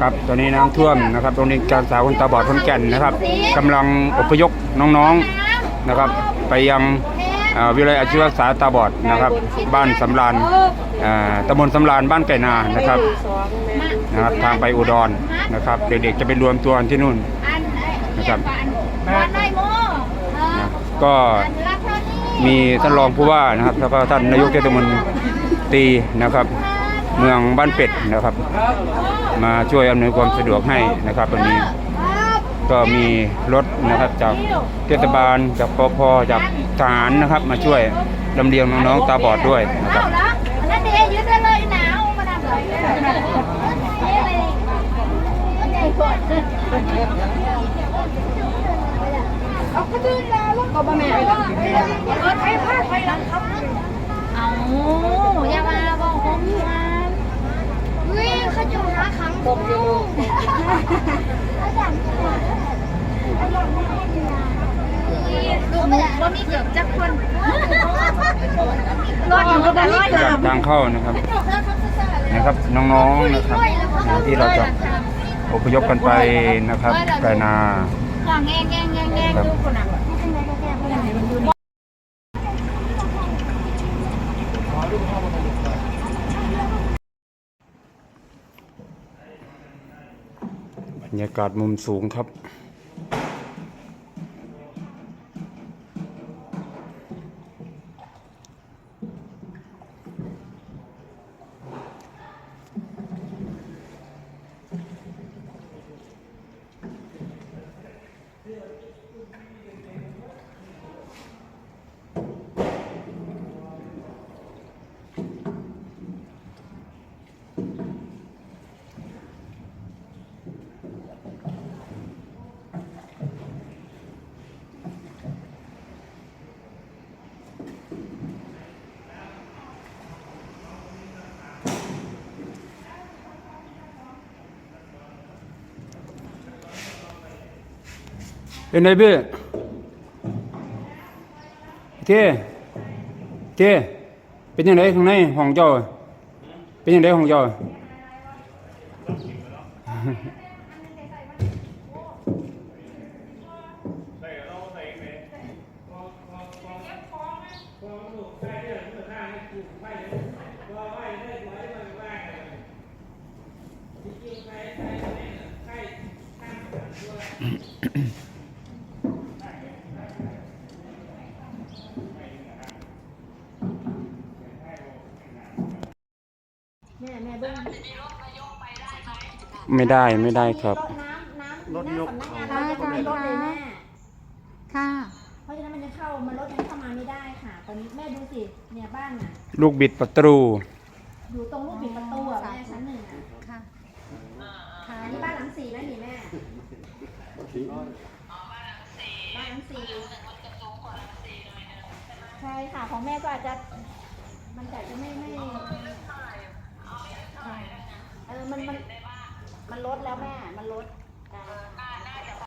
ครับตอนนี้น้ำท่วมนะครับโรงเรียนการศึกษาคนตาบอดขอนแก่นนะครับกำลังอพยพน้องๆนะครับ ไปยังเอ่อวิทยาลัยอาชีวศึกษาตาบอดนะครับ บ้านสำรานเอ่อตำบลสำรานบ้านไก่นานะครับนะครับทางไปอุดรนะครับ เด็กๆจะไปรวมตัวกันที่นู่น อันนะครับวันได้โมนะก็อันรับเท่านี้มีท่านรองผู้ว่านะครับแล้วก็ท่านนายกเทศมนตรีนะครับ เมืองบ้านเป็ดนะครับ มาช่วยอำนวยความสะดวกให้นะครับวันนี้ก็มีรถนะครับจากเทศบาลจากปพจากทหารนะครับ มาช่วยลำเลียงน้องๆตาบอดด้วยนะครับเอาละอันนั้นเดย์ยืดได้เลยหนาวมาดามเลยอ๋อนเอากระดืนแล้วลูกก็บ่แม่เออใครพลาไปหลังครับเอาอย่ามาบอกผมนะเฮ้ยเขาจะ หาขังผมอยู่ลูกเรามีเกือบจักคนรอดอยู่แต่รอดอยู่ทางเข้านะครับนะครับน้องๆนะครับที่เราจะอพยพกันไปนะครับไกนาหลังแงงแงงแงงแงงดูคนอะ บ รรยากาศมุมสูงครับ เป็นไงพี่เท่เท่เป็นยังไงข้างในห้องเจ้า เป็นยังไงห้องเจ้า ไม่ได้ไม่ได้ครับรถยกเขาได้ค่ะรถเลยแม่ค่ะ เพราะฉะนั้นมันจะเข้ามารถยังเข้ามาไม่ได้ค่ะ ตอนนี้แม่ดูสิเนี่ยบ้านอะ ลูกบิดประตูอยู่ตรงลูกบิดประตูอะแม่ชั้นหนึ่งอะค่ะ ค่ะอันนี้บ้านหลังสี่นะนี่แม่บ้านหลังสี่ใช่ค่ะของแม่ก็อาจจะมันอาจจะไม่ไม่